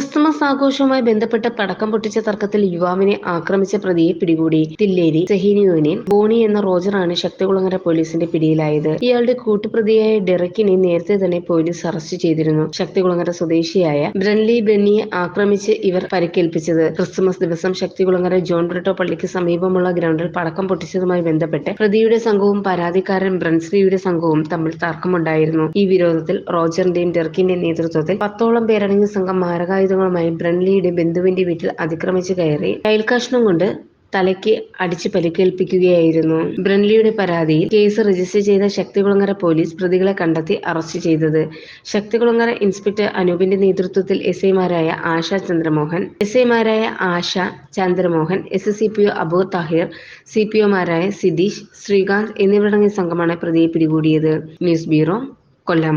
Christmas ആഘോഷവുമായി ബന്ധപ്പെട്ട പടക്കം പൊട്ടിച്ച തർക്കത്തിൽ യുവാവിനെ ആക്രമിച്ച പ്രതിയെ പിടികൂടി. തില്ലേരി യൂണിയൻ ബോണി എന്ന റോജറാണ് ശക്തികുളങ്ങര പോലീസിന്റെ പിടിയിലായത്. ഇയാളുടെ കൂട്ടുപ്രതിയായ ഡെറക്കിനെ നേരത്തെ തന്നെ പോലീസ് അറസ്റ്റ് ചെയ്തിരുന്നു. ശക്തികുളങ്ങര സ്വദേശിയായ ബ്രൻലി ബെന്നിയെ ആക്രമിച്ച് ഇവർ പരിക്കേൽപ്പിച്ചത്. ക്രിസ്തുമസ് ദിവസം ശക്തികുളങ്ങര ജോൺ ബ്രിട്ടോ പള്ളിക്ക് സമീപമുള്ള ഗ്രൗണ്ടിൽ പടക്കം പൊട്ടിച്ചതുമായി ബന്ധപ്പെട്ട് പ്രതിയുടെ സംഘവും പരാതിക്കാരൻ ബ്രൻസ്ലിയുടെ സംഘവും തമ്മിൽ തർക്കമുണ്ടായിരുന്നു. ഈ വിരോധത്തിൽ റോജറിന്റെയും ഡെറക്കിന്റെയും നേതൃത്വത്തിൽ പത്തോളം പേരടങ്ങിയ സംഘം മാരകായുധങ്ങളുമായി ബ്രൺലിയുടെ ബന്ധുവിന്റെ വീട്ടിൽ അതിക്രമിച്ചു കയറി അയൽക്കഷ്ണം കൊണ്ട് തലയ്ക്ക് അടിച്ച് പരിക്കേൽപ്പിക്കുകയായിരുന്നു. ബ്രൺലിയുടെ പരാതിയിൽ കേസ് രജിസ്റ്റർ ചെയ്ത ശക്തികുളങ്ങര പോലീസ് പ്രതികളെ കണ്ടെത്തി അറസ്റ്റ് ചെയ്തത്. ശക്തികുളങ്ങര ഇൻസ്പെക്ടർ അനൂപിന്റെ നേതൃത്വത്തിൽ എസ് ഐമാരായ ആശ ചന്ദ്രമോഹൻ എസ് ഐമാരായ Asha Chandramohan S C P O Abu Thahir C P ഒമാരായ Sidheesh Sreekanth എന്നിവരടങ്ങിയ സംഘമാണ് പ്രതിയെ പിടികൂടിയത്. News bureau Kollam.